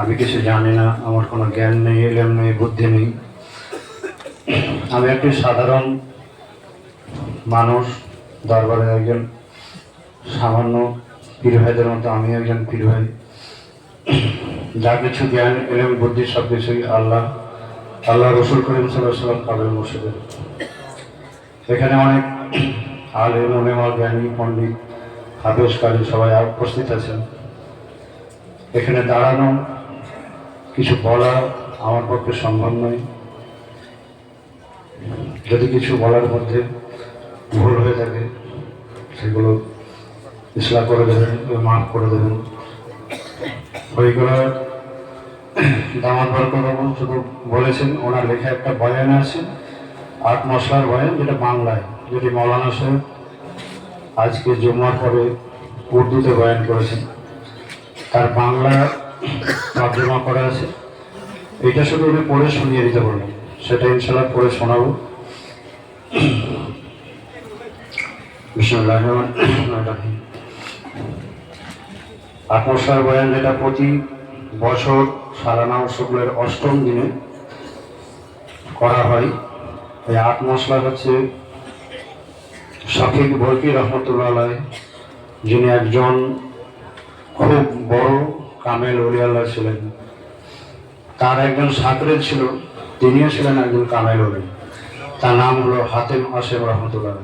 আমি কিছু জানি না, আমার কোনো জ্ঞান নেই এলেম নেই, বুদ্ধি নেই। আমি একটি সাধারণ মানুষ, দরবারে একজন সামান্য পীর ভাইদের মতো আমি একজন পীর ভাই যা কিছু জ্ঞান, এলেম, বুদ্ধি সব কিছুই আল্লাহ আল্লাহ রসুল করিম সাল্লাম কাবের মুর্শিদের এখানে অনেক আলেম ওলেমা জ্ঞানী, পণ্ডিত হাফেজ কালী সবাই উপস্থিত আছেন। এখানে দাঁড়ানো কিছু বলা আমার পক্ষে সম্ভব নয়। যদি কিছু বলার মধ্যে ভুল হয়ে থাকে, সেগুলো ইসলাম করে দেবেন মাফ করে দেবেন। ওইগুলো দামাত বরকরবাবু শুধু বলেছেন, ওনার লেখা একটা বয়ান আছে, আট মশলার বয়ান, যেটা বাংলায়। যেটি মৌলানা সাহেব আজকে জুম্মার পরে উর্দুতে বয়ান করেছেন। তার বাংলা তর্জমা করা আছে। এটা শুধু উনি পড়ে শুনিয়ে দিতে বললেন সেটা ইনশাল্লাহ পড়ে শোনাবো। বিসমুল্লাহ আকর্ষার বয়ান যেটা প্রতি বছর সালানা উৎসবের অষ্টম দিনে করা হয়। এই আট মশলা হচ্ছে শফিক বরকি রহমতুল্লাহ যিনি একজন খুব বড় কামেল অলিয়াল্লাহ ছিলেন। তার একজন সাকরে ছিল, তিনিও ছিলেন একজন কামেল অলি। তার নাম হলো হাতেম আসেম রহমতুল্লাহ।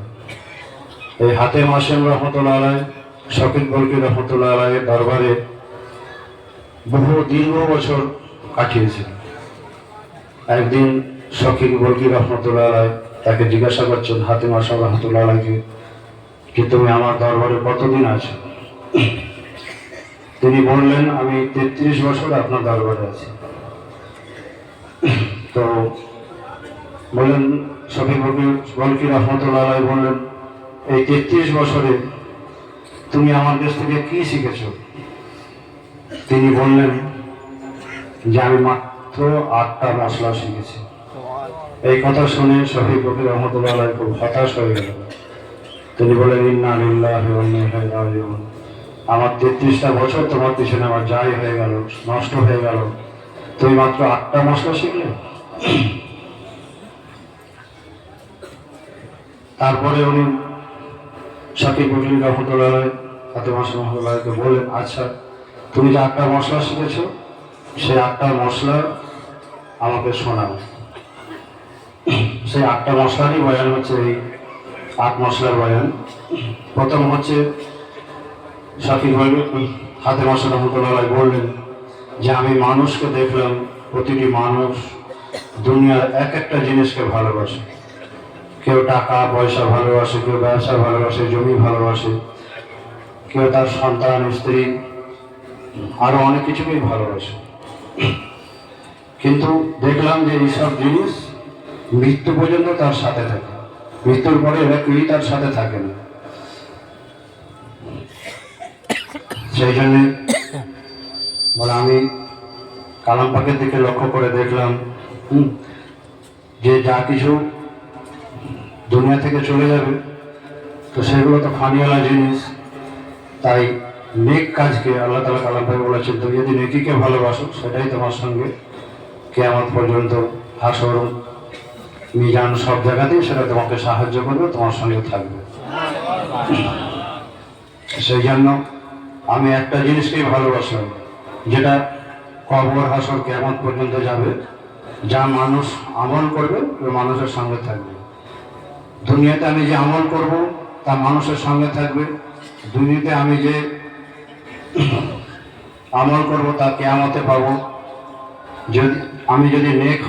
এই হাতেম আসেম রহমতুল্লাহ, শফিক বরকি রহমতুল্লাহ আলাইয়ের দরবারে বহু দীর্ঘ বছর কাটিয়েছেন। একদিন শফিক বরকি রহমতুল্লাহ আলাই তাকে জিজ্ঞাসা করছেন, হাতিম আসম রহমতুল্লাহ আলাইকে যে তুমি আমার দরবারে কতদিন আছো? তিনি বললেন, আমি তেত্রিশ বছর আপনার দরবারে আছি। তো বললেন বরকি বরকি রহমতুল্লাহ বললেন, এই তেত্রিশ বছরে তুমি আমার কাছ থেকে কি শিখেছো? তিনি বললেন যে, আমি মাত্র আটটা মশলা শিখেছি। এই কথা শুনে শফিক ফকির রহমতুল্লাহ খুব হতাশ হয়ে গেল তিনি বলেন ইন্না লিল্লাহি আমার তেত্রিশটা বছর তোমার পিছনে আমার যাই হয়ে গেল, নষ্ট হয়ে গেল। তুমি মাত্র আটটা মশলা শিখলে? তারপরে উনি শাকিব ফকির রহমতুল্লাহ মাসে রহমতুল্লাহকে বললেন আচ্ছা তুমি যে আটটা মশলা শিখেছো, সেই আটটা মশলা আমাকে শোনাও। সেই আটটা মশলারই বয়ান হচ্ছে এই আট মশলার বয়ান। প্রথম হচ্ছে ভাই হাতে মশলা রহমতুল্লাহ বললেন যে আমি মানুষকে দেখলাম প্রতিটি মানুষ দুনিয়ার এক একটা জিনিসকে ভালোবাসে। কেউ টাকা, পয়সা ভালোবাসে, কেউ ব্যবসা ভালোবাসে, জমি ভালোবাসে, কেউ তার সন্তান, স্ত্রী, আরও অনেক কিছুকেই ভালোবাসে। কিন্তু দেখলাম যে এইসব জিনিস মৃত্যু পর্যন্ত তার সাথে থাকে। মৃত্যুর পরে এরা কেউই তার সাথে থাকে না। সেই জন্যে বলে আমি কালাম পাকের দিকে লক্ষ্য করে দেখলাম যে যা কিছু দুনিয়া থেকে চলে যাবে, তো সেগুলো তো ফানিওয়ালা জিনিস। তাই নেক কাজকে আল্লাহ তালা কালাম ভাই বলেছেন তুমি যদি নেকিকে ভালোবাসো, সেটাই তোমার সঙ্গে কেয়ামত পর্যন্ত হাসর মিজান সব জায়গাতেই সেটা তোমাকে সাহায্য করবে, তোমার সঙ্গে থাকবে। সেই জন্য আমি একটা জিনিসকেই ভালোবাসলাম যেটা কবর হাসর কেমন পর্যন্ত যাবে, যা মানুষ আমল করবে মানুষের সঙ্গে থাকবে। দুনিয়াতে আমি যে আমল করব, তা মানুষের সঙ্গে থাকবে। দুনিয়াতে আমি যে আমল করব, তা কেয়ামতে পাবো। যদি আমি যদি নেক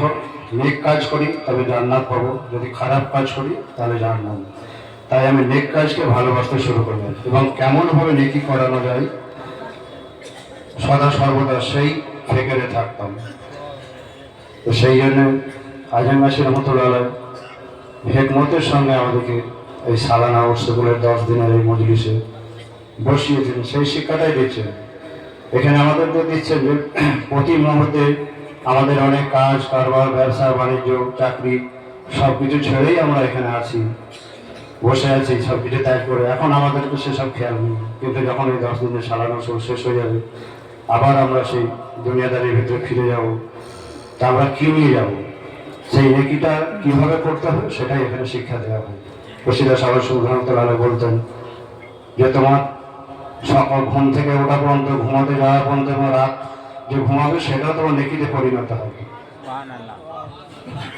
নেক কাজ করি, তবে জান্নাত পাবো। যদি খারাপ কাজ করি, তাহলে জান্নাত তাই আমি নেক কাজকে ভালোবাসতে শুরু করলাম। এবং কেমনভাবে নেকি করানো যায়, সদা সর্বদা সেই ফেকেরে থাকতাম। তো সেই জন্য আজম রহমতুল্লাহ আলাই হেকমতের সঙ্গে আমাদেরকে এই সালানা উৎসবগুলোর দশ দিনের এই মজলিসে বসিয়েছেন সেই শিক্ষাটাই দিচ্ছেন। এখানে আমাদেরকে দিচ্ছেন যে প্রতি মুহূর্তে আমাদের অনেক কাজ, কারবার, ব্যবসা, বাণিজ্য, চাকরি সব কিছু ছেড়েই আমরা এখানে আছি। বসে আছি সব কিছু ত্যাগ করে এখন আমাদেরকে সেসব খেয়াল নেই। কিন্তু যখন এই দশ দিনের সারা বছর শেষ হয়ে যাবে আবার আমরা সেই দুনিয়াদারির ভিতরে ফিরে যাব তা আমরা কি নিয়ে যাব? সেই নেকিটা কীভাবে করতে হবে সেটাই এখানে শিক্ষা দেওয়া হয়। রশিদা সাগর সুধারতলালে বলতেন যে তোমার সকাল ঘুম থেকে ওঠা পর্যন্ত ঘুমাতে যাওয়া পর্যন্ত এবং রাত যে ঘুমাবে সেটাও তোমার নেকিতে পরিণত হবে।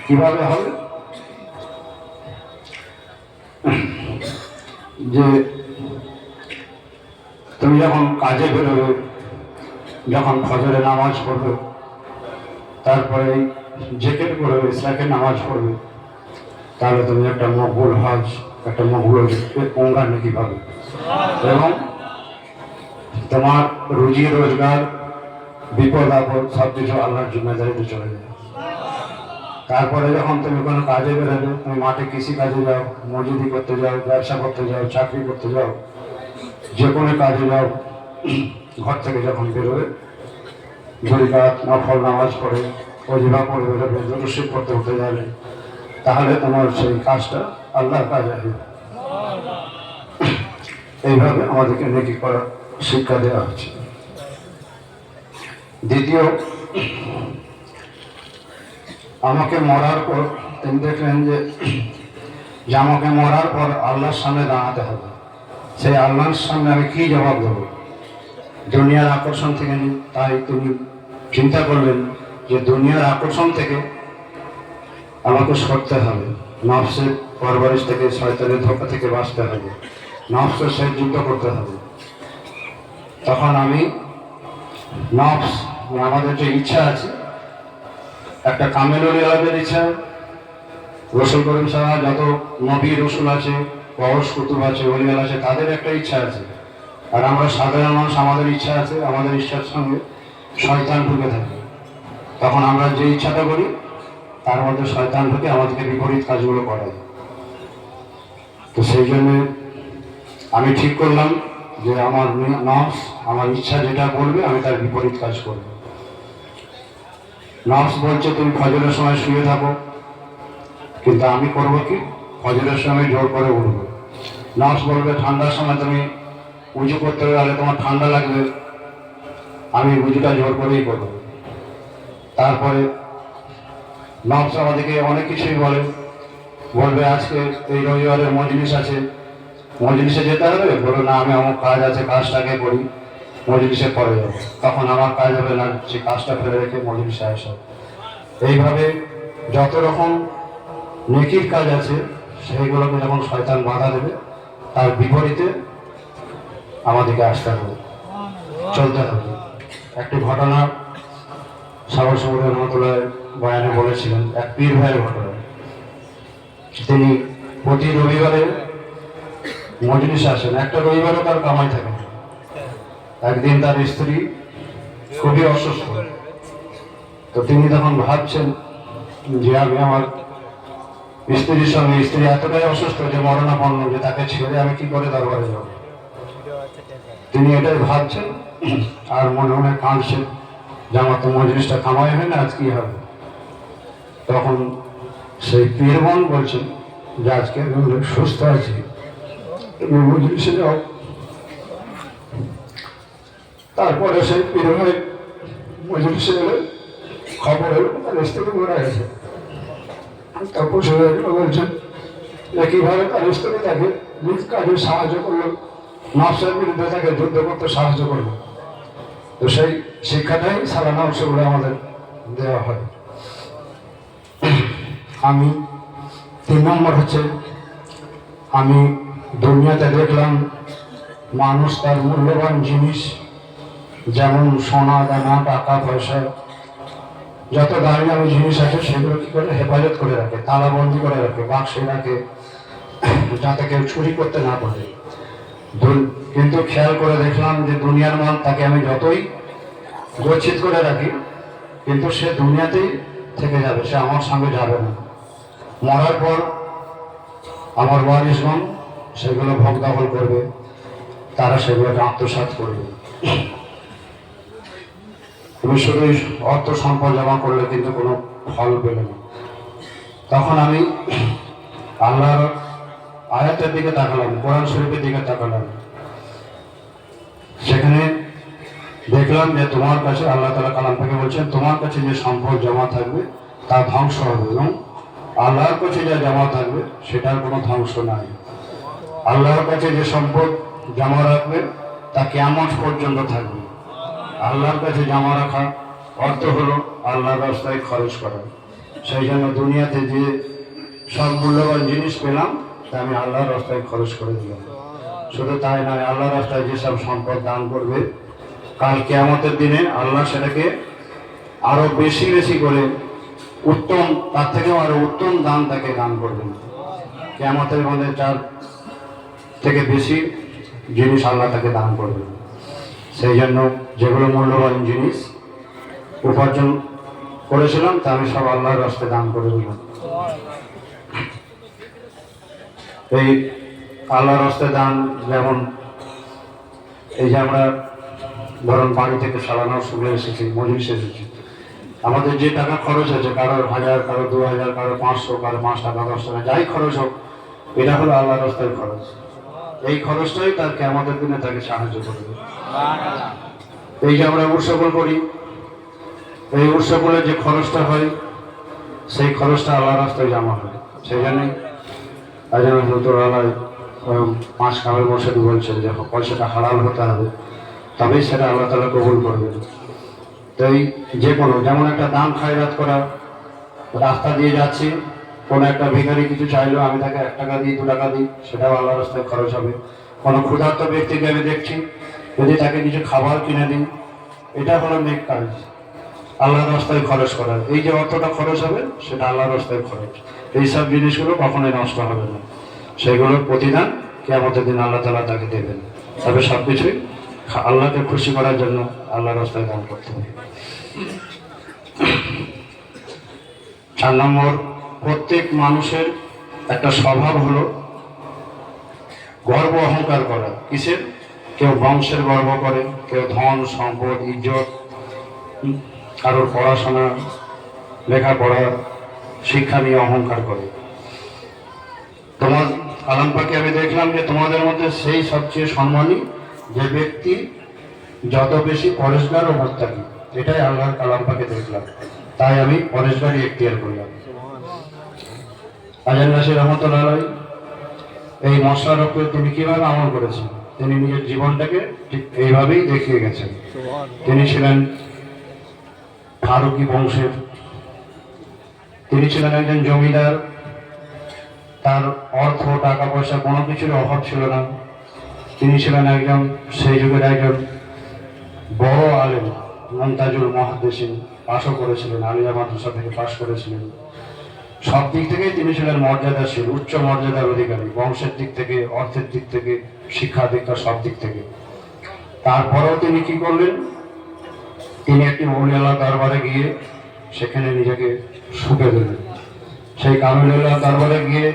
কীভাবে হবে? যে তুমি যখন কাজে বেরোবে, যখন ফজরে নামাজ পড়বে, তারপরে জেকেট করবে ইসলাকে নামাজ পড়বে, তাহলে তুমি একটা মকবুল হজ, একটা মকবুল অঙ্গার নাকি পাবে। এবং তোমার রুজি রোজগার, বিপদ আপদ সব কিছু আল্লাহর জিম্মেদারিতে চলে যাবে তারপরে যখন তুমি কোনো কাজে বেরোবে তুমি মাঠে কৃষি কাজে যাও, মজুরি করতে যাও, ব্যবসা করতে যাও, চাকরি করতে যাও, যে কোনো কাজে যাও, ঘর থেকে যখন বেরোবে রাত নফল নামাজ পড়ে অজিবা পড়ে বেরোবে জনশিব করতে উঠে যাবে, তাহলে তোমার সেই কাজটা আল্লাহর কাজ আসবে। এইভাবে আমাদেরকে নেকি করার শিক্ষা দেওয়া হচ্ছে। দ্বিতীয় আমাকে মরার পর তিনি দেখলেন যে যে আমাকে মরার পর আল্লাহর সামনে দাঁড়াতে হবে। সেই আল্লাহর সামনে আমি কি জবাব দেবো? দুনিয়ার আকর্ষণ থেকে তাই তিনি চিন্তা করলেন যে দুনিয়ার আকর্ষণ থেকে আমাকে সরতে হবে। নফসের পরবারিশ থেকে শয়তানের ধোকা থেকে বাঁচতে হবে। নফসের সাথে যুদ্ধ করতে হবে। তখন আমি, নফস মানে আমাদের যে ইচ্ছা আছে একটা কামেলুল আলাদের ইচ্ছা রসুল করিম সাহা, যত নবী রসুল আছে, পরশ কুতুব আছে অলিয়াল আছে, তাদের একটা ইচ্ছা আছে। আর আমরা সাধারণ মানুষ, আমাদের ইচ্ছা আছে, আমাদের ইচ্ছার সঙ্গে শয়তান ঢুকে থাকে। তখন আমরা যে ইচ্ছাটা করি, তার মধ্যে শয়তান ঢুকে আমাদেরকে বিপরীত কাজগুলো করায় তো সেই জন্য আমি ঠিক করলাম যে আমার নফস, আমার ইচ্ছা যেটা করবে, আমি তার বিপরীত কাজ করব। নফস বলছে, তুমি ফজরের সময় শুয়ে থাকো। কিন্তু আমি করব কি? ফজরের সময় জোর করে উঠবো। নফস বলবে, ঠান্ডার সময় তুমি উঁচু করতে গেলে তোমার ঠান্ডা লাগবে। আমি উঁচুটা জোর করেই করব। তারপরে নফস আমাদেরকে অনেক কিছুই বলে। বলবে, আজকে এই রবিবারের মজলিস আছে। মজলিসে যেতে হবে? বলো, না, আমি আমার কাজ আছে, কাজটাকে করি। মজলিসে পরে যাব। তখন আমার কাজ হবে না সেই কাজটা ফেলে রেখে মজলিসে আসো। এইভাবে যত রকম নেকির কাজ আছে, সেইগুলোকে যখন শয়তান বাধা দেবে, তার বিপরীতে আমাদেরকে আসতে হবে। চলতে হবে। একটি ঘটনা সাগর সমুদ্র রহমতুল্লাহ বয়ানে বলেছিলেন, এক পীর ভাইয়ের ঘটনা। তিনি প্রতি রবিবারে মজলিসে আসেন। একটা রবিবারও তার কামাই থাকে। একদিন তার স্ত্রী খুবই অসুস্থ। তো তিনি তখন ভাবছেন যে আমি আমার স্ত্রীর সঙ্গে স্ত্রী এতটাই অসুস্থ যে মরণাপন্ন যে তাকে ছেড়ে আমি কি করে দরবারে যাব? তিনি এটাই ভাবছেন। আর মনে মনে কাঁদছেন যে আমার তো মজলিসটা কামাই হয় না, আজ কি হবে? তখন সেই পীরবন বলছেন যে আজকে সুস্থ আছি। মজলিসে যাও। তারপরে সেই পীর ভাই মজলিসে গেলে খবর হলো স্ত্রী মারা গেছে তারপর সে বলছেন যে কীভাবে তার স্ত্রী তাকে নিজ কাজে সাহায্য করল। নফসের বিরুদ্ধে তাকে যুদ্ধ করতে সাহায্য করল। তো সেই শিক্ষাটাই সালানা উৎসবগুলো আমাদের দেওয়া হয়। আমি তিন নম্বর হচ্ছে, আমি দুনিয়াতে দেখলাম মানুষ তার মূল্যবান জিনিস যেমন সোনা, দানা, টাকা, পয়সা, যত দামি দামি জিনিস আছে, সেগুলো কি করে হেফাজত করে রাখে, তালাবন্দি করে রাখে, বাক্সে রাখে, যাতে কেউ চুরি করতে না পারে। কিন্তু খেয়াল করে দেখলাম যে দুনিয়ার মাল তাকে আমি যতই গচ্ছিত করে রাখি, কিন্তু সে দুনিয়াতেই থেকে যাবে, সে আমার সঙ্গে যাবে না। মরার পর আমার ওয়ারিসগণ সেগুলো ভোগ দখল করবে, তারা সেগুলোকে আত্মসাৎ করবে। শুধু অর্থ সম্পদ জমা করলে কিন্তু কোনো ফল পেলে না। তখন আমি আল্লাহর আয়াতের দিকে তাকালাম, কোরআন শরীফের দিকে তাকালাম। সেখানে দেখলাম যে তোমার কাছে আল্লাহ তালা কালাম থেকে বলছেন, তোমার কাছে যে সম্পদ জমা থাকবে, তা ধ্বংস হবে এবং আল্লাহর কাছে যা জমা থাকবে, সেটার কোনো ধ্বংস নাই। আল্লাহর কাছে যে সম্পদ জমা রাখবে, তা কেমন পর্যন্ত থাকবে। আল্লাহর কাছে জমা রাখা অর্থ হলো আল্লাহর রাস্তায় খরচ করা। সেই জন্য দুনিয়াতে যে সব মূল্যবান জিনিস পেলাম, তা আমি আল্লাহর রাস্তায় খরচ করে দিলাম। শুধু তাই নয়, আল্লাহর রাস্তায় যেসব সম্পদ দান করবে, কাল কেয়ামতের দিনে আল্লাহ সেটাকে আরও বেশি বেশি করে উত্তম, তার থেকেও আরও উত্তম দান তাকে দান করবেন। কেয়ামতের মধ্যে চার থেকে বেশি জিনিস আল্লাহ তাকে দান করবেন। সেই জন্য যেগুলো মূল্যবান জিনিস উপার্জন করেছিলাম, তা আমি সব আল্লাহর রাস্তায় দান করে দিলাম। এই আল্লাহর রাস্তায় দান যেমন এই যে আমরা ধরুন বাড়ি থেকে সারানো শুনে এসেছি, মজলিস এসেছি। আমাদের যে টাকা খরচ আছে কারোর হাজার, কারও দু হাজার, কারও পাঁচশো, কারও পাঁচ টাকা, দশ টাকা, যাই খরচ হোক, এটা হলো আল্লাহ রাস্তায় খরচ। এই খরচটাই তাকে আমাদের দিনে তাকে সাহায্য করবে। এই যে আমরা উৎসবল করি, এই উৎসবলের যে খরচটা হয়, সেই খরচটা আল্লাহ রাস্তায় জমা হয়। সেই জন্যই আজ আল্লাহ পাঁচ কামের মশাদি বলছেন যে, পয়সাটা হালাল হতে হবে, তবেই সেটা আল্লাহ তালা কবুল করবে তো এই যে কোনো, যেমন একটা দাম খায়রাত করা, রাস্তা দিয়ে যাচ্ছি, কোনো একটা ভিখারি কিছু চাইলো, আমি তাকে এক টাকা দিই, দু টাকা দিই, সেটাও আল্লাহ রাস্তায় খরচ হবে। কোনো ক্ষুধার্ত ব্যক্তিকে আমি দেখছি যদি তাকে কিছু খাবার কিনে দিই এটা হলো নেক কাজ। আল্লাহর রাস্তায় খরচ করা। এই যে অর্থটা খরচ হবে, সেটা আল্লাহর রাস্তায় খরচ। এইসব জিনিসগুলো কখনোই নষ্ট হবে না। সেগুলোর প্রতিদান কেমতের দিন আল্লাহ তালা তাকে দেবেন। তবে সব কিছুই আল্লাহকে খুশি করার জন্য আল্লাহর রাস্তায় দান করতে হবে। চার নম্বর, প্রত্যেক মানুষের একটা স্বভাব হলো গর্ব অহংকার করা। কিসের? কেউ বংশের গর্ব করে, কেউ ধন, সম্পদ, ইজ্জত, কারোর পড়াশোনা, লেখাপড়া, শিক্ষা নিয়ে অহংকার করে। তোমার আলাম পাকে আমি দেখলাম যে তোমাদের মধ্যে সেই সবচেয়ে সম্মানী যে ব্যক্তি যত বেশি পরেশগার ও মোত্তাকি, এটাই আল্লাহর পাকে দেখলাম। তাই আমি পরেশগারই এখতিয়ার করলাম। আজান নাসির রহমতুল্লাহ এই এই মশলারকে তিনি কীভাবে আমল করেছেন তিনি নিজের জীবনটাকে ঠিক এইভাবেই দেখিয়ে গেছেন। তিনি ছিলেন ফারুকি বংশের। তিনি ছিলেন একজন জমিদার। তার অর্থ, টাকা পয়সা কোনো কিছুর অভাব ছিল না। তিনি ছিলেন একজন, সেই যুগের একজন বড় আলেম মমতাজুল মহাদেশিন পাশও করেছিলেন আলিয়া মাদ্রাসা থেকে পাশ করেছিলেন। সব দিক থেকেই তিনি ছিলেন মর্যাদাশীল উচ্চ মর্যাদার অধিকারী, বংশের দিক থেকে, অর্থের দিক থেকে, শিক্ষা দীক্ষা সব দিক থেকে। তারপরেও তিনি কি করলেন? তিনি একটি মৌলিয়ালা দরবারে গিয়ে সেখানে নিজেকে শুকে দিলেন। সেই কামিলুল্লাহ দরবারে গিয়ে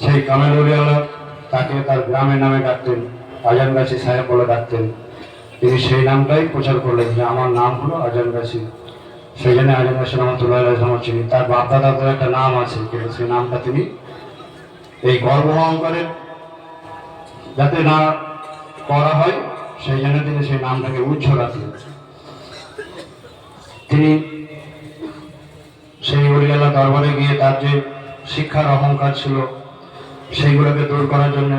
সেই কামিলুল্লাহ তাকে তার গ্রামের নামে ডাকতেন আজানগাছি সাহেব বলে ডাকতেন। তিনি সেই নামটাই প্রচার করলেন যে, আমার নাম হলো আজানগাছি সেই জন্য আজানগাছি রহমতুল্লাহ আমার চিনি তার বাপদা দাদার একটা নাম আছে, কিন্তু সেই নামটা তিনি এই গর্ব অহংকারের যাতে না করা হয়, সেই জন্য তিনি সেই নামটাকে উচ্চ রাখলেন তিনি সেই অলিয়ালা দরবারে গিয়ে তার যে শিক্ষার অহংকার ছিল, সেইগুলোকে দূর করার জন্য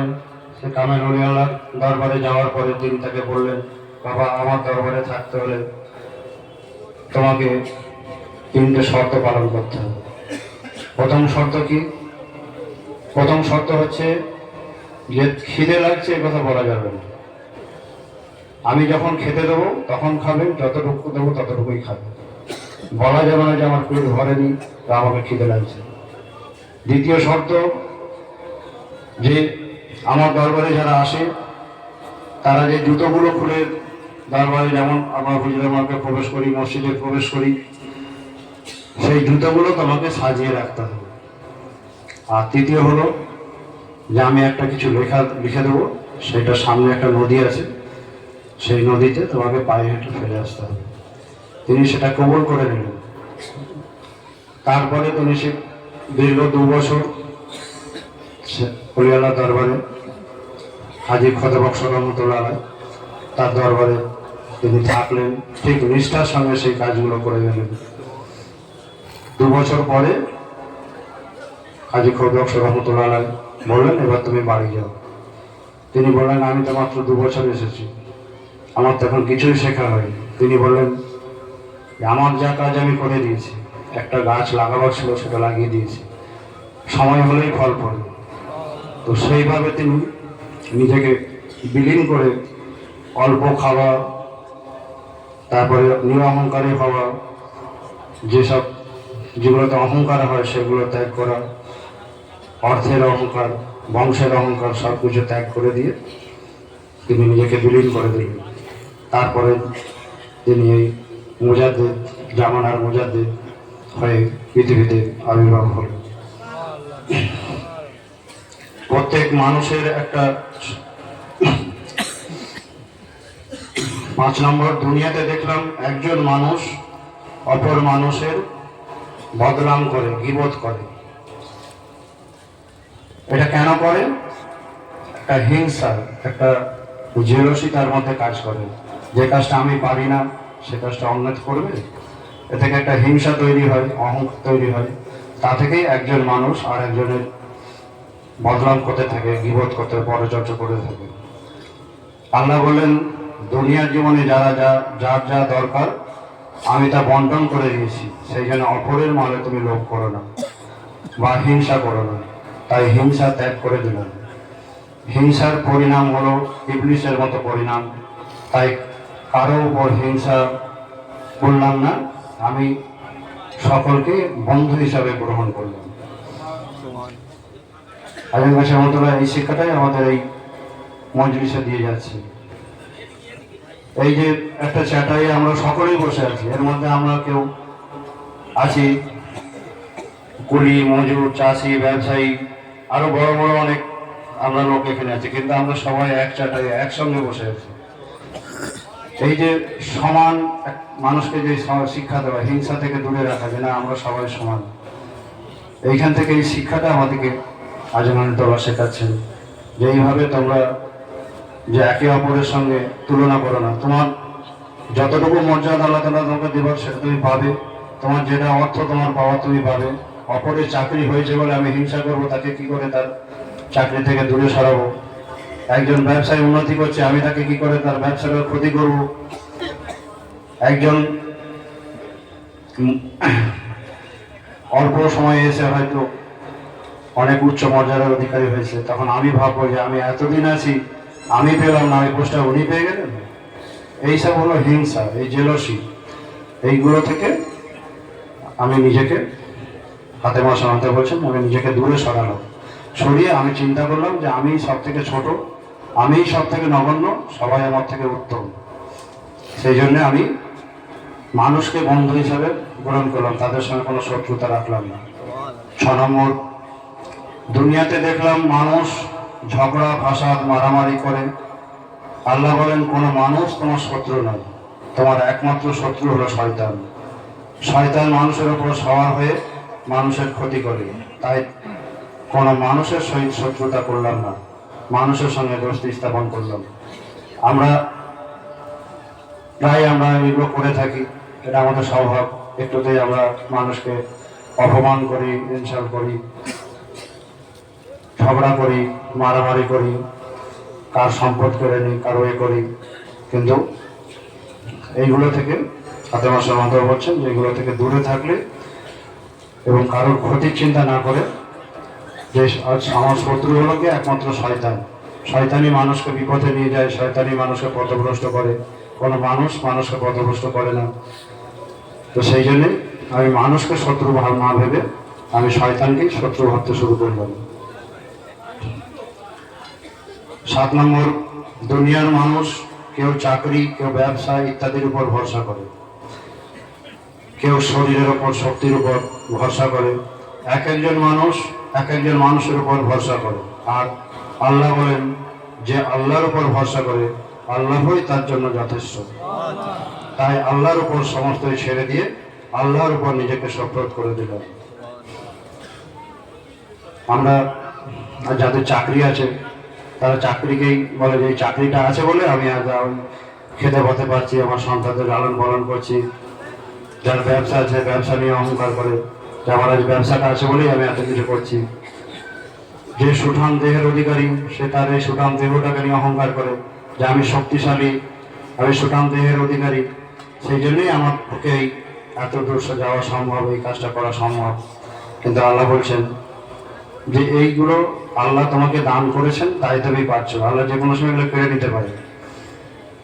সে কামের অলিয়ালার দরবারে যাওয়ার পরে তিনি তাকে বললেন, বাবা, আমার দরবারে থাকতে হলে তোমাকে তিনটে শর্ত পালন করতে হবে। প্রথম শর্ত কি? প্রথম শর্ত হচ্ছে যে খিদে লাগছে এ কথা বলা যাবে না। আমি যখন খেতে দেবো, তখন খাবেন যতটুকু দেবো, ততটুকুই খাবেন বলা যাবে না যে আমার পেট ভরেনি বা আমাকে খিদে লাগছে। দ্বিতীয় শর্ত, যে আমার দরবারে যারা আসে, তারা যে জুতোগুলো খুলে দরবারে যেমন আমরা হুজুরের মার্কে প্রবেশ করি, মসজিদে প্রবেশ করি, সেই জুতোগুলো তোমাকে সাজিয়ে রাখতে হবে। আর তৃতীয় হলো যে আমি একটা কিছু লেখা লিখে দেবো, সেটা সামনে একটা নদী আছে, সেই নদীতে তোমাকে পায়ে হেঁটে ফেলে আসতে হবে। তিনি সেটা কবল করে নিলেন। তারপরে তিনি সে দীর্ঘ দু বছর হরিয়ালা দরবারে হাজি খতবক্স রহমতুল্লাহ আলাই তার দরবারে তিনি থাকলেন। ঠিক নিষ্ঠার সঙ্গে সেই কাজগুলো করে গেলেন। দু বছর পরে কাজী খোদক রহমতুল্লাহ বললেন, এবার তুমি বাড়ি যাও। তিনি বললেন, আমি তো মাত্র দু বছর এসেছি। আমার তো এখন কিছুই শেখা হয়নি। তিনি বললেন, আমার যা কাজ আমি করে দিয়েছি। একটা গাছ লাগাবার ছিল, সেটা লাগিয়ে দিয়েছি। সময় হলেই ফল পড়ে তো সেইভাবে তিনি নিজেকে বিলীন করে অল্প খাওয়া, তারপরে নিরহংকারী হওয়া, যেসব যেগুলোতে অহংকার হয় সেগুলো ত্যাগ করা, অর্থের অহংকার, বংশের অহংকার সব কিছু ত্যাগ করে দিয়ে তিনি নিজেকে বিলীন করে দিলেন। তারপরে তিনি এই মুজাদ্দিদ, জামানার মুজাদ্দিদ হয়ে পৃথিবীতে আবির্ভাব হলেন। প্রত্যেক মানুষের একটা পাঁচ নম্বর দুনিয়াতে দেখলাম একজন মানুষ অপর মানুষের বদনাম করে গিবোধ করে। এটা কেন করে? একটা হিংসা, একটা জেলসি তার মধ্যে কাজ করে। যে কাজটা আমি পারি না, সে কাজটা অন্য করবে? এ থেকে একটা হিংসা তৈরি হয়, অহংকার তৈরি হয়। তা থেকেই একজন মানুষ আর একজনের বদনাম করতে থাকে গিবোধ করতে, পরচর্চা করে থাকে। আল্লাহ বললেন দুনিয়ার জীবনে যারা যা, যার যা দরকার, আমি তা বন্টন করে দিয়েছি। সেই জন্য অপরের মালে তুমি লোভ করো না বা হিংসা করো না। তাই হিংসা ত্যাগ করে দিলাম। হিংসার পরিণাম হলো ইবলিশের মতো পরিণাম। তাই কারও উপর হিংসা করলাম না। আমি সকলকে বন্ধু হিসাবে গ্রহণ করলাম। আজম গাছ রহমতুল্লাহ, এই শিক্ষাটাই আমাদের এই মজলিসে দিয়ে যাচ্ছে। এই যে একটা চ্যাটাই আমরা সকলেই বসে আছি, এর মধ্যে আমরা কেউ আছি, কুলি, মজুর, চাষি, ব্যবসায়ী, আরও বড় বড় অনেক আমরা লোক এখানে আছি, কিন্তু আমরা সবাই এক চাটাই একসঙ্গে বসে আছি। এই যে সমান মানুষকে যে শিক্ষা দেওয়া, হিংসা থেকে দূরে রাখা, যে না, আমরা সবাই সমান। এইখান থেকে এই শিক্ষাটা আমাদেরকে আজমানুদ্দৌলা শেখাচ্ছেন, যে এইভাবে তোমরা যে একে অপরের সঙ্গে তুলনা করো না। তোমার যতটুকু মর্যাদা আল্লাহ তালা তোমাকে দেবার সেটা তুমি পাবে। তোমার যেটা অর্থ, তোমার পাওয়া তুমি পাবে। অপরের চাকরি হয়েছে বলে আমি হিংসা করব, তাকে কি করে তার চাকরি থেকে দূরে সরাবো? একজন ব্যবসায় উন্নতি করছে, আমি তাকে কি করে তার ব্যবসার ক্ষতি করব? একজন অল্প সময়ে এসে হয়তো অনেক উচ্চ মর্যাদার অধিকারী হয়েছে। তখন আমি ভাববো যে আমি এতদিন আছি আমি পেলাম না ওই পোস্টটা উনি পেয়ে গেলেন? এইসব হলো হিংসা, এই জেলসি। এইগুলো থেকে আমি নিজেকে হাতে মাসে আনতে বলছেন আমি নিজেকে দূরে সরালাম সরিয়ে আমি চিন্তা করলাম যে আমি সব থেকে ছোট, আমি সব থেকে নগণ্য, সবাই আমার থেকে উত্তম। সেই জন্য আমি মানুষকে বন্ধু হিসাবে গ্রহণ করলাম, তাদের সঙ্গে কোনো শত্রুতা রাখলাম না। ছ নম্বর, দুনিয়াতে দেখলাম মানুষ ঝগড়া ফাসাদ মারামারি করে। আল্লাহ বলেন, কোনো মানুষ তোমার শত্রু নয়। তোমার একমাত্র শত্রু হলো শয়তান। শয়তান মানুষের উপর সওয়ার হয়ে মানুষের ক্ষতি করে। তাই কোনো মানুষের সহিত শত্রুতা করলাম না। মানুষের সঙ্গে দোস্তি স্থাপন করলাম। আমরা প্রায় আমরা এগুলো করে থাকি। এটা আমাদের স্বভাব। একটুতেই আমরা মানুষকে অপমান করি, ইনসাল্ট করি। ঝগড়া করি, মারামারি করি, কার সম্পদ করে নিই, কারও এ করি। কিন্তু এইগুলো থেকে হাতে মাসের মতো বলছেন যে এগুলো থেকে দূরে থাকলে এবং কারোর ক্ষতির চিন্তা না করে যে আমার শত্রু হলো কি? একমাত্র শয়তান। শয়তানি মানুষকে বিপথে নিয়ে যায় শয়তানি মানুষকে পথভ্রষ্ট করে। কোনো মানুষ মানুষকে পথভ্রষ্ট করে না। তো সেই জন্যে আমি মানুষকে শত্রু ভাব না ভেবে আমি শয়তানকেই শত্রু ভাবতে শুরু করলাম। সাত নম্বর, দুনিয়ার মানুষ কেউ চাকরি, কেউ ব্যবসা ইত্যাদির উপর ভরসা করে। কেউ শরীরের উপর, শক্তির উপর ভরসা করে। এক একজন মানুষ এক একজন মানুষের উপর ভরসা করে। আর আল্লাহ বলেন যে আল্লাহর উপর ভরসা করে, আল্লাহই তার জন্য যথেষ্ট। তাই আল্লাহর উপর সমস্তই ছেড়ে দিয়ে আল্লাহর উপর নিজেকে সফরত করে দিলাম। আমরা যাদের চাকরি আছে তারা চাকরিকেই বলে যে চাকরিটা আছে বলে আমি আজ খেতে পথে পারছি, আমার সন্তানদের লালন পালন করছি। যার ব্যবসা আছে, ব্যবসা নিয়ে অহংকার করে, যে আমার আজ ব্যবসাটা আছে বলেই আমি এত কিছু করছি। যে সুঠাম দেহের অধিকারী, সে তার এই সুঠাম দেহটাকে নিয়ে অহংকার করে, যে আমি শক্তিশালী, আমি সুঠাম দেহের অধিকারী, সেই জন্যই আমার পক্ষে এত দূর যাওয়া সম্ভব, এই কাজটা করা সম্ভব। কিন্তু আল্লাহ বলছেন যে এইগুলো আল্লাহ তোমাকে দান করেছেন, তাই তুমি পাচ্ছ আল্লাহ যে কোনো সময় এগুলো কেড়ে নিতে পারে।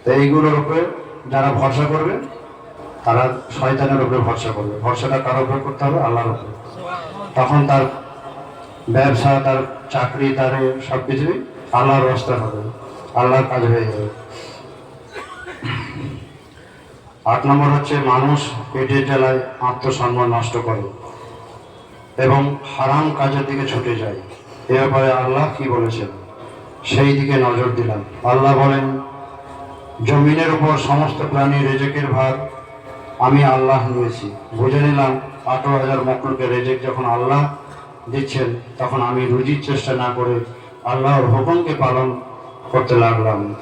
তো এইগুলোর উপরে যারা ভরসা করবে, তারা শয়তানের উপরে ভরসা করবে। ভরসাটা কার উপরে করতে হবে? আল্লাহর উপরে। তখন তার ব্যবসা, তার চাকরি, তার সব কিছুই আল্লাহর রাস্তা হবে। আল্লাহর কাজ হয়ে যাবে। আট নম্বর হচ্ছে, মানুষ পেটের জ্বালায় আত্মসম্মান নষ্ট করে। এবং হারাম কাজের দিকে ছুটে যায়। এ ব্যাপারে আল্লাহ কি বলেছেন? সেই দিকে নজর দিলাম। আল্লাহ বলেন, জমিনের উপর সমস্ত প্রাণী রেজেকের ভাগ আমি আল্লাহ নিয়েছি। বুঝে নিলাম, আঠারো হাজার মকলকে রেজেক যখন আল্লাহ দিচ্ছেন, তখন আমি রুজির চেষ্টা না করে আল্লাহর হুকুমকে পালন করতে লাগলাম।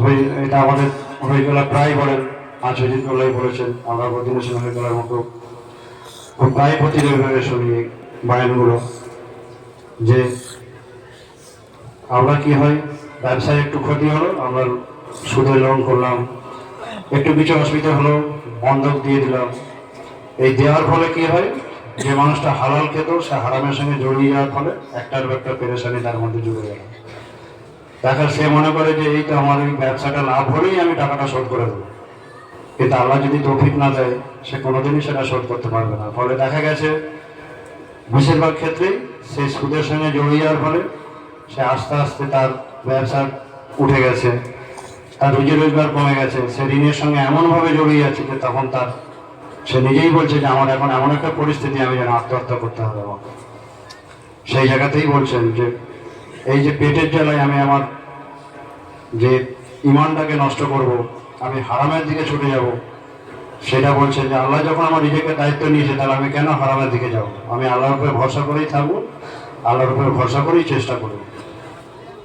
হয়ে- এটা আমাদের হরিকলা প্রায় বলেন। আজ হরিকলাই বলেছেন, আমরা প্রতিবেশী হরিকলার মতো প্রায় প্রতিনিয়ত শুনি এই যে আমরা কি হয়, ব্যবসায় একটু ক্ষতি হলো, আমরা সুদে লোন করলাম। একটু কিছু অসুবিধা হলো, বন্ধক দিয়ে দিলাম। এই দেওয়ার ফলে কি হয়, যে মানুষটা হালাল খেত, সে হারামের সঙ্গে জড়িয়ে যাওয়ার ফলে একটার একটা পেরেশানি তার মধ্যে জুড়ে গেল। দেখা সে মনে করে যে এই তো আমার এই ব্যবসাটা লাভ হলেই আমি টাকাটা শোধ করে দেবো। কিন্তু আল্লাহ যদি তৌফিক না দেয় সে কোনোদিনই সেটা শোধ করতে পারবে না। ফলে দেখা গেছে, বেশিরভাগ ক্ষেত্রেই সেই সুদের সঙ্গে জড়িয়ে যাওয়ার ফলে সে আস্তে আস্তে তার ব্যবসা উঠে গেছে, তার রুজি রোজগার কমে গেছে। সে ঋণের সঙ্গে এমনভাবে জড়িয়ে যাচ্ছে যে তখন তার, সে নিজেই বলছে যে আমার এখন এমন একটা পরিস্থিতি, আমি যেন আত্মহত্যা করতে হবে আমাকে সেই জায়গাতেই বলছেন যে, এই যে পেটের জ্বালায় আমি আমার যে ইমানটাকে নষ্ট করব, আমি হারামের দিকে ছুটে যাব সেটা বলছে যে আল্লাহ যখন আমার নিজেকে দায়িত্ব নিয়েছে, তাহলে আমি কেন হারামের দিকে যাব? আমি আল্লাহর উপরে ভরসা করেই থাকব, আল্লাহর উপরে ভরসা করেই চেষ্টা করব।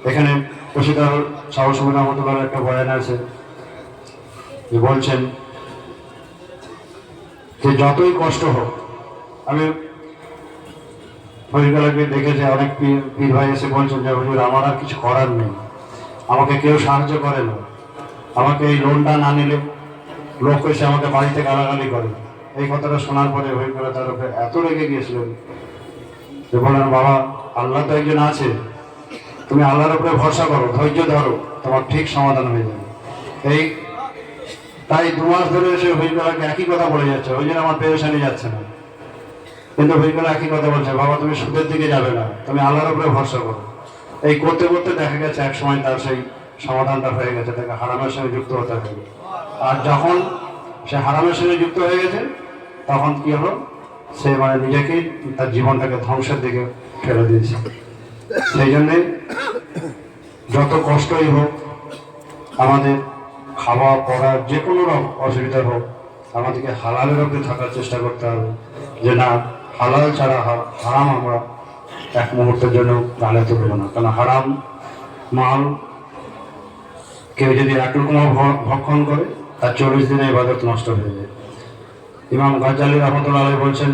এখানে প্রসিদার সাহস রহমতুল্লাহ একটা বয়ান আছে, যে বলছেন, যে যতই কষ্ট হোক, আমি হরিকালাকে দেখেছে, অনেক পীর ভাই এসে বলছেন যে, হুজুর, আমার আর কিছু করার নেই। আমাকে কেউ সাহায্য করে না। আমাকে এই লোনটা না নিলে লোক এসে আমাকে বাড়িতে গালাগালি করে। এই কথাটা শোনার পরে হরিকালা তার উপরে এত রেগে গিয়েছিলেন যে বললেন, বাবা, আল্লাহ তো একজন আছে। তুমি আল্লাহর উপরে ভরসা করো, ধৈর্য ধরো, তোমার ঠিক সমাধান হয়ে যাবে। এই তাই দু মাস ধরে এসে হরিকালাকে একই কথা বলে যাচ্ছে, ওই জন্য আমার পেরেশানি যাচ্ছে না। কিন্তু হরিকালা একই কথা বলছে, বাবা, তুমি সুদের দিকে যাবে না, তুমি আল্লাহর উপরে ভরসা করো। এই করতে করতে দেখা গেছে এক সময় তার সেই সমাধানটা হয়ে গেছে, তাকে হারামের সঙ্গে যুক্ত হতে হবে। আর যখন সে হারামের সঙ্গে যুক্ত হয়ে গেছে, তখন কি হলো? সে মানে নিজেকেই তার জীবনটাকে ধ্বংসের দিকে ফেলে দিয়েছে। সেই জন্যে যত কষ্টই হোক, আমাদের খাওয়া, পড়া, যে কোনো রকম অসুবিধা হোক, আমাদেরকে হালালের উপরে থাকার চেষ্টা করতে হবে যে না, হালাল ছাড়া হারাম আমরা এক মুহূর্তের জন্য গালে তুলব না। কারণ হারাম মাল কেউ যদি এক রকম ভক্ষণ করে তার চল্লিশ দিনে ইবাদত নষ্ট হয়ে যায়। ইমাম গাজ্জালি রহমতুল্লাহ বলছেন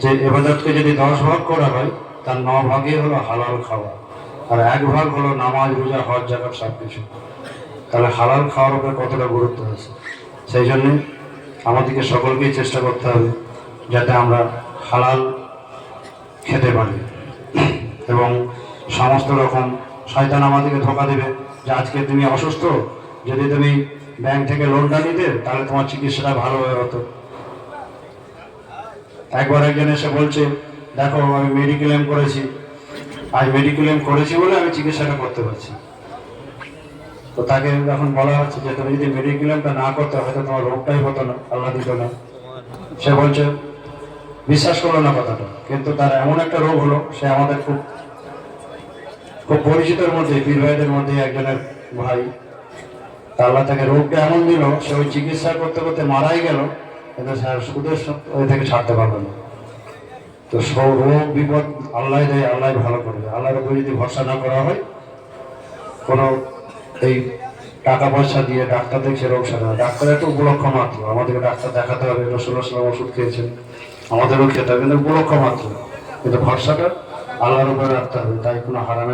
যে এবাদতকে যদি দশ ভাগ করা হয়, তার ন ভাগই হলো হালাল খাওয়া। আর এক ভাগ হলো নামাজ, রোজা, হজ জাকাত সব কিছু তাহলে হালাল খাওয়ার উপরে কতটা গুরুত্ব আছে? সেই জন্যে আমাদেরকে সকলকেই চেষ্টা করতে হবে যাতে আমরা হালাল খেতে পারি। এবং সমস্ত রকম শয়তান আমাদেরকে ধোকা দেবে যে, আজকে তুমি অসুস্থ যদি তুমি ব্যাংক থেকে লোনটা নিতে, তাহলে তোমার চিকিৎসাটা ভালো হয়ে হতো। একবার একজন এসে বলছে, দেখো, আমি মেডিক্লেম করেছি। আজ মেডিক্লেম করেছি বলে আমি চিকিৎসাটা করতে পারছি। তো তাকে যখন বলা হচ্ছে যে, তুমি যদি মেডিক্লেমটা না করতে, হয়তো তোমার রোগটাই হতো না, আল্লাহ দিত না। সে বলছে, বিশ্বাস করল না কথাটা, কিন্তু তার এমন একটা রোগ হলো, সে আমাদের খুব খুব পরিচিতের মধ্যে পীর ভাইদের মধ্যে একজনের ভাই আল্লাহ তাকে রোগটা এমন দিল, সে ওই চিকিৎসা করতে করতে মারাই গেল, কিন্তু স্যার সুদের ওই থেকে ছাড়তে পারবে না। তো সব রোগ, বিপদ আল্লাহ দেয়, আল্লাহ ভালো করবে আল্লাহর উপরে যদি ভরসা না করা হয়, কোনো এই টাকা পয়সা দিয়ে ডাক্তার দেখছে রোগ সারা ডাক্তার একটা উপলক্ষ মাত্র। আমাদেরকে ডাক্তার দেখাতে হবে রসুল আসলাম ওষুধ খেয়েছেন। আমাদেরও খেতে হবে, কিন্তু উপলক্ষ মাত্র। কিন্তু ভরসাটা আল্লাহর উপরে রাখতে হবে, তাই কোনো হারামের